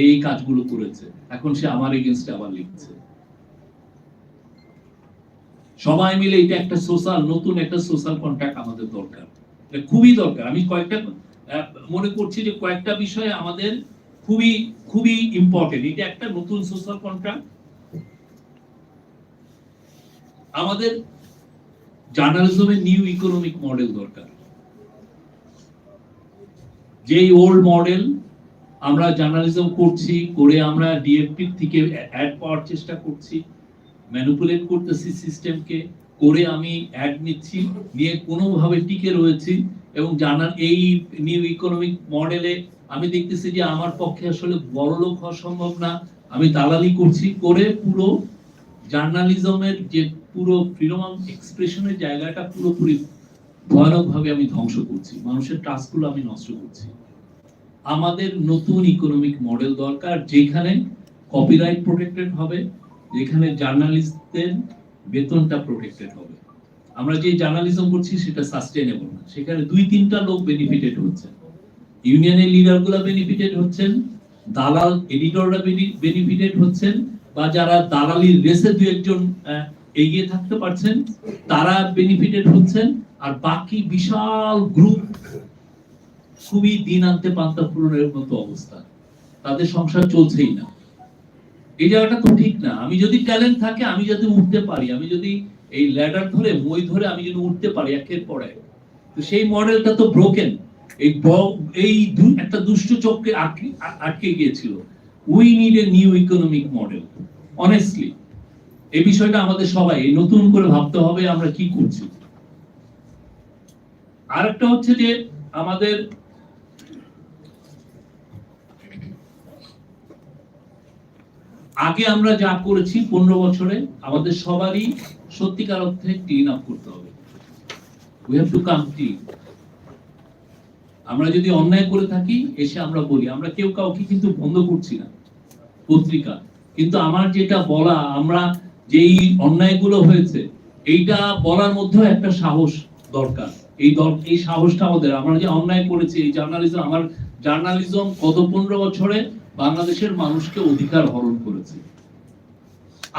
এই কাজগুলো করেছে। এখন সে আমার এগেনস্টে আবার লিখছে। সবাই মিলে এটা একটা সোশ্যাল নতুন একটা সোশ্যাল কন্ট্যাক্ট আমাদের দরকার। খুবই দরকার। আমি কয়েকটা মনে করছি যে কয়েকটা বিষয়ে আমাদের খুবই খুবই ইম্পর্টেন্ট এটা একটা নতুন সোশ্যাল কন্ট্রাক্ট আমাদের জার্নালিজমের নিউ ইকোনমিক মডেল দরকার। যেই ওল্ড মডেল আমরা জার্নালিজম করছি, করে আমরা ডিএফপি থেকে অ্যাড পাওয়ার চেষ্টা করছি ম্যানিপুলেট করতেছি সিস্টেমকে করে আমি অ্যাড নিচ্ছি, নিয়ে কোনোভাবে টিকে রয়েছি এবং জানার এই নিউ ইকোনমিক মডেলে আমি দেখতেছি যে আমার পক্ষে আসলে বড় লোক হওয়া সম্ভব না। আমি দালালি করছি, করে পুরো জার্নালিজমের যে পুরো ফ্রিডম এক্সপ্রেশনের জায়গাটা পুরোপুরি ভয়ানকভাবে আমি ধ্বংস করছি। মানুষের ট্রাস্টগুলো আমি নষ্ট করছি। আমাদের নতুন ইকোনমিক মডেল দরকার, যেখানে কপিরাইট প্রোটেক্টেড হবে, যেখানে জার্নালিস্টদের বেতনটা প্রোটেক্টেড হবে। আমরা যে জার্নালিজম করছি, সেটা সাস্টেনেবল না। সেখানে দুই, তিনটা লোক বেনিফিটেড হচ্ছে। ইউনিয়নের লিডারগুলো বেনিফিটেড হচ্ছেন, দালাল এডিটররা বেনিফিটেড হচ্ছেন, বা যারা দালালির রেসে দু একজন এগিয়ে থাকতে পারছেন, তারা বেনিফিটেড হচ্ছেন, আর বাকি বিশাল গ্রুপ খুবই দিন আনতে পান্তা পূরণের মতো অবস্থা। তাদের সংসার চলছেই না। এই জায়গাটা তো ঠিক না। আমি যদি ট্যালেন্ট থাকে, আমি যদি উঠতে পারি, আমি যদি এই ল্যাডার ধরে মই ধরে আমি যদি উঠতে পারি একের পর এক, তো সেই মডেলটা তো ব্রোকেন এই এই একটা দুষ্ট চক্রে আটকে- আটকে গিয়েছিল। We need a new economic model honestly এই বিষয়টা আমাদের সবাই নতুন করে ভাবতে হবে আমরা কি করছি। আরেকটা হচ্ছে যে আমাদের আগে আমরা যা করেছি পনেরো বছরে, আমাদের সবারই সত্যিকার অর্থে ক্লিন আপ করতে হবে। We have to come clean আমরা যদি অন্যায় করে থাকি, এসে আমরা বলি। আমরা কেউ কাউকে কিন্তু বন্ধ করছি না, পত্রিকা। কিন্তু আমার যেটা বলা, আমরা যেই অন্যায়গুলো হয়েছে, এইটা বলার মধ্যেও একটা সাহস দরকার। এই দর- এই সাহসটা আমাদের। আমরা যে অন্যায় করেছি, এই জার্নালিজম আমার জার্নালিজম গত পনেরো বছরে বাংলাদেশের মানুষকে অধিকার হরণ করেছে।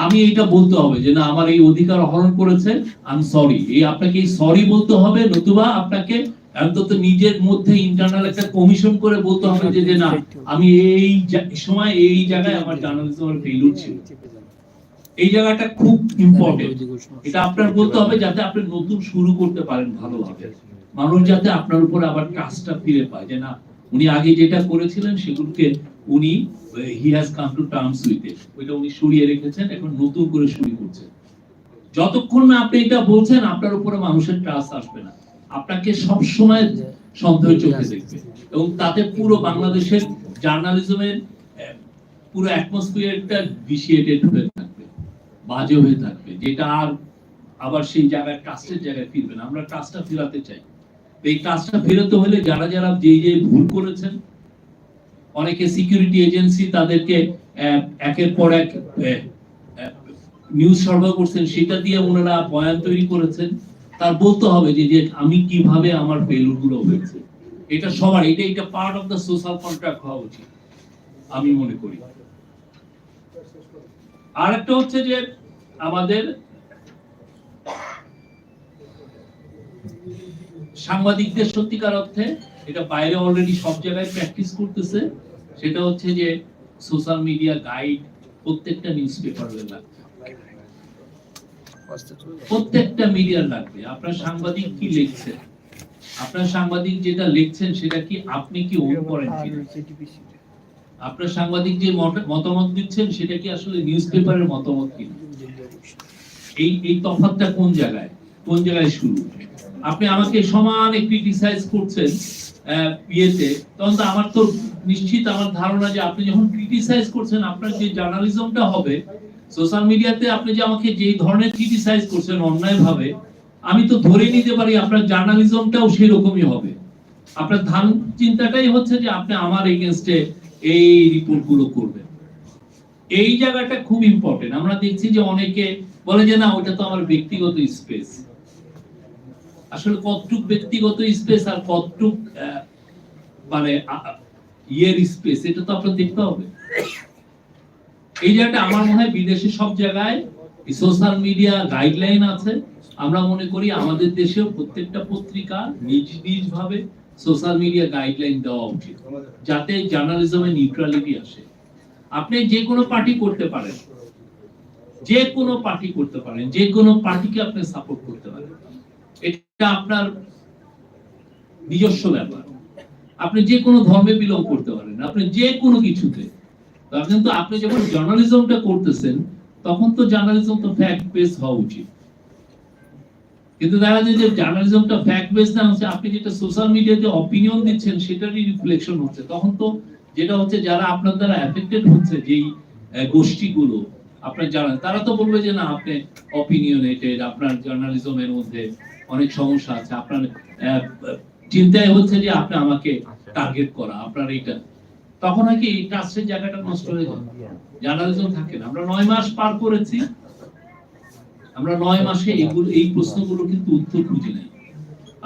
আমি এইটা বলতে হবে যে, না, আমার এই অধিকার হরণ করেছে আই সরি এই আপনাকে এই সরি বলতে হবে, নতুবা আপনাকে অন্তত নিজের মধ্যে ইন্টারনাল একটা কমিশন করে বলতে হবে যে যে, না, আমি এই সময় এই জায়গায় আমার জার্নালিজমের ফেইলুর ছিল। এই জায়গাটা খুব ইম্পর্টেন্ট এটা আপনার বলতে হবে যাতে আপনি নতুন শুরু করতে পারেন ভালোভাবে। মানুষ যাতে আপনার উপর আবার ট্রাস্টটা ফিরে পায় যে, না, উনি আগে যেটা করেছিলেন সেগুলোকে উনি he has come to terms with it ওইটা উনি সরিয়ে রেখেছেন, এখন নতুন করে শুরু করছেন। যতক্ষণ না আপনি এটা বলছেন, আপনার উপরে মানুষের ট্রাস্ট আসবে না। আপনাকে সব সময় সন্দেহ চোখে দেখবে। এবং তাতে পুরো বাংলাদেশের জার্নালিজমের পুরো অ্যাটমসফিয়ারটা হয়ে থাকবে, বাজে হয়ে থাকবে। যেটা আর আবার সেই জায়গায় ট্রাস্টের জায়গায় ফিরবে না। আমরা ট্রাস্টটা ফেরাতে চাই। এই ট্রাস্টটা ফেরাতে হলে যারা যারা যেই যে ভুল করেছেন অনেকে সিকিউরিটি এজেন্সি তাদেরকে একের পর এক নিউজ সরবরাহ করছেন, সেটা দিয়ে ওনারা বয়ান তৈরি করেছেন। তার বলতে হবে যে যে আমি কীভাবে আমার ফেলুরগুলো হয়েছে। এটা সবার, এটা এটা part of the social contract হওয়া উচিত, আমি মনে করি। আর একটা হচ্ছে যে, আমাদের সাংবাদিকদের সত্যিকার অর্থে এটা বাইরে অলরেডি সব জায়গায় প্র্যাকটিস করতেছে। সেটা হচ্ছে যে সোশ্যাল মিডিয়া গাইড প্রত্যেকটা নিউজ পেপারে লাগবে। প্রত্যেকটা মিডিয়ার লাগবে। আপনার সাংবাদিক কি লিখছেন? আপনার সাংবাদিক যেটা লিখছেন, সেটা কি আপনি কি ওন করেন আপনার সাংবাদিক যে মতামত দিচ্ছেন, সেটা কি আসলে নিউজ পেপারের মতামত কিনা? এই এই তফাৎটা কোন জায়গায়? কোন জায়গায় শুরু? আপনি আমাকে সমানে ক্রিটিসাইজ করছেন। ইয়েতে। তখন তো আমার তো নিশ্চিত আমার ধারণা যে আপনি যখন ক্রিটিসাইজ করছেন, আপনার যে জার্নালিজমটা হবে সোশ্যাল মিডিয়াতে আপনি যে আমাকে ধরনের ক্রিটিসাইজ করছেন অন্যায় ভাবে আমি তো ধরে নিতে পারি আপনার জার্নালিজমটাও সেই রকমই হবে। আপনার ধান চিন্তাটাই হচ্ছে যে আপনি আমার এগেনস্টে এই রিপোর্টগুলো করবেন। এই জায়গাটা খুব ইম্পর্টেন্ট আমরা দেখছি যে অনেকে বলে যে, না ওটা তো আমার ব্যক্তিগত স্পেস আসলে কতটুক ব্যক্তিগত স্পেস আর কতটুক মানে ইয়ের স্পেস এটা তো আপনার দেখতে হবে। এই জায়গাটা আমার মনে হয় বিদেশে সব জায়গায় সোশ্যাল মিডিয়া গাইডলাইন আছে। আমরা মনে করি আমাদের দেশেও প্রত্যেকটা পত্রিকা নিজ নিজ ভাবে সোশ্যাল মিডিয়া গাইডলাইন দেওয়া উচিত, যাতে জার্নালিজমে নিউট্রালিটি আসে। আপনি যে কোনো পার্টি করতে পারেন। যে কোনো পার্টি করতে পারেন। যে কোনো পার্টিকে আপনি সাপোর্ট করতে এটা আপনার নিজস্ব ব্যাপার। আপনি যে কোনো ধর্মে বিলং করতে পারেন, আপনি যে কোনো কিছুতে। কিন্তু, আপনি যখন জার্নালিজমটা করতেছেন, তখন তো জার্নালিজম তো ফ্যাক্ট বেস হওয়া উচিত। কিন্তু দেখা যায় যে জার্নালিজমটা ফ্যাক্ট বেস না হচ্ছে, আপনি যেটা সোশ্যাল মিডিয়াতে অপিনিয়ন দিচ্ছেন, সেটারই রিফ্লেকশন হচ্ছে। তখন তো যেটা হচ্ছে, যারা আপনার দ্বারা এফেক্টেড হচ্ছে, যেই গোষ্ঠীগুলো, আপনার জানেন তারা তো বলবে যে না, আপনি অপিনিয়নেটেড আপনার জার্নালিজমের মধ্যে অনেক সমস্যা আছে। আপনার চিন্তায় হচ্ছে যে আপনি আমাকে টার্গেট করা আপনার এইটা। তখন হয় কি এই ট্রাস্টের জায়গাটা নষ্ট হয়ে যায়। জার্নালিজম থাকে না। আমরা নয় মাস পার করেছি। আমরা নয় মাসে এইগুলো এই প্রশ্নগুলো কিন্তু উত্তর খুঁজি নাই।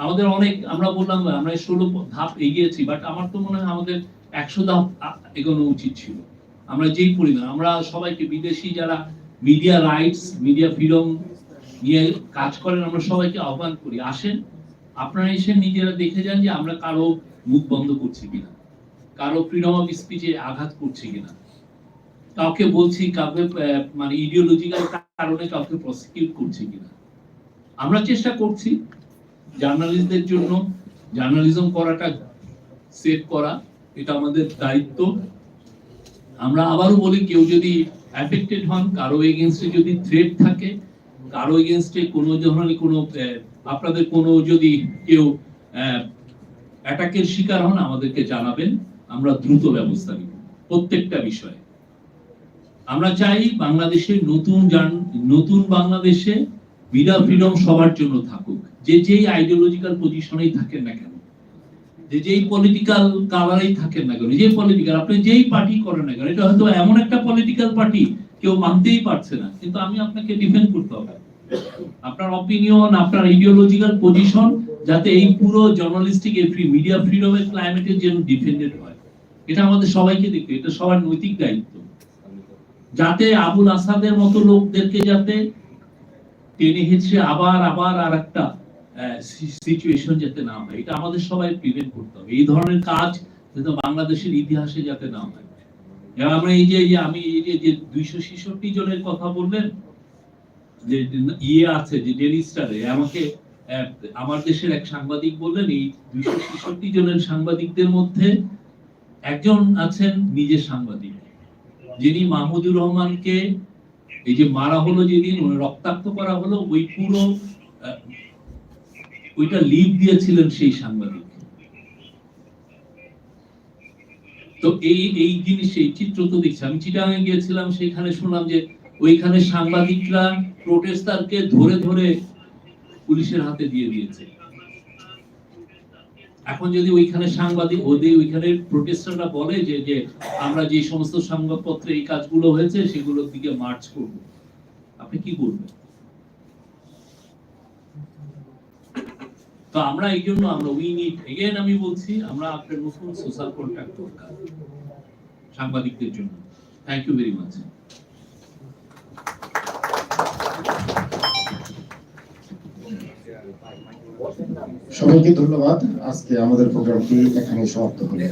আমাদের অনেক আমরা বললাম আমরা ষোলো ধাপ এগিয়েছি বাট আমার তো মনে হয় আমাদের একশো ধাপ এগোনো উচিত ছিল। আমরা যেই পরিমাণ আমরা সবাইকে বিদেশি যারা মিডিয়া রাইটস মিডিয়া ফ্রিডম নিয়ে কাজ করেন, আমরা সবাইকে আহ্বান করি। আসেন, আপনারা এসে নিজেরা দেখে যান যে আমরা কারও মুখ বন্ধ করছি কিনা, কারও ফ্রিডম স্পিচে আঘাত করছি কিনা। কাউকে বলছি, কাউকে মানে ইডিওলজিক্যাল কারণে কাউকে প্রসিকিউট করছি কিনা। আমরা চেষ্টা করছি জার্নালিস্টদের জন্য, জার্নালিজম করাটা সেভ করা, এটা আমাদের দায়িত্ব। আমরা আবারও বলি, কেউ যদি অ্যাফেক্টেড হন, কারও এগেনস্টে যদি থ্রেট থাকে কারও এগেনস্টে কোনো ধরনের কোনো আপনাদের কোনো যদি কেউ অ্যাটাকের শিকার হন, আমাদেরকে জানাবেন। আমরা দ্রুত ব্যবস্থা নিব প্রত্যেকটা বিষয়ে। আমরা চাই বাংলাদেশে নতুন জান- নতুন বাংলাদেশে মিডিয়া ফ্রিডম সবার জন্য থাকুক। যে যেই আইডিওলজিক্যাল পজিশনেই থাকেন না কেন, যে যেই পলিটিক্যাল কালারেই থাকেন না কেন, যে পলিটিক্যাল আপনি যেই পার্টি করেন না কেন, এটা হয়তো এমন একটা পলিটিক্যাল পার্টি কেউ মানতেই পারছে না, কিন্তু আমি আপনাকে ডিফেন্ড করতে হবে। আপনার অপিনিয়ন আপনার ইডিওলজিক্যাল পজিশন যাতে এই পুরো জার্নালিস্টিক এই ফ্রি মিডিয়া ফ্রিডমের ক্লাইমেটের জন্য ডিফেন্ডেড হয়। এটা আমাদের সবাইকে দেখতে, এটা সবার নৈতিক দায়িত্ব। যাতে আবুল আসাদের মতো লোকদেরকে যাতে টেনে হিচড়ে আবার আবার আর একটা সিচুয়েশন যাতে না হয়। এটা আমাদের সবাই প্রিভেন্ট করতে হবে। এই ধরনের কাজ যাতে বাংলাদেশের ইতিহাসে যাতে না হয়। এবং আমরা এই যে আমি এই যে দুইশো ছেষট্টি জনের কথা বললেন, যে ইয়ে আছে, যে ডেলি স্টারে, আমাকে আমার দেশের এক সাংবাদিক বললেন, এই দুইশো ছেষট্টি জনের সাংবাদিকদের মধ্যে একজন আছেন নিজে সাংবাদিক। যিনি মাহমুদুর রহমানকে, এই যে মারা হলো যেদিন রক্তাক্ত করা হলো, ওই পুরো ওইটা লিড দিয়েছিলেন সেই সাংবাদিক। তো এই এই জিনিস, এই চিত্র তো দেখছি। আমি চিটাগাঙে গিয়েছিলাম সেখানে শুনলাম যে ওইখানে সাংবাদিকরা প্রোটেস্টারকে ধরে ধরে পুলিশের হাতে দিয়ে দিয়েছে। এখন যদি ওইখানে সাংবাদিক ওদের ওইখানে প্রোটেস্টাররা বলে যে যে আমরা যে সমস্ত সংবাদপত্রে এই কাজগুলো হয়েছে, সেগুলোর দিকে মার্চ করব। আপনি কি করবেন? তো আমরা এই জন্য আমরা উই নিড এগেন আমি বলছি আমরা আপনার নতুন সোশ্যাল কন্ট্যাক্ট দরকার সাংবাদিকদের জন্য। থ্যাংক ইউ ভেরি মাচ সবাইকে ধন্যবাদ। আজকে আমাদের প্রোগ্রামটি এখানে সমাপ্ত হলো।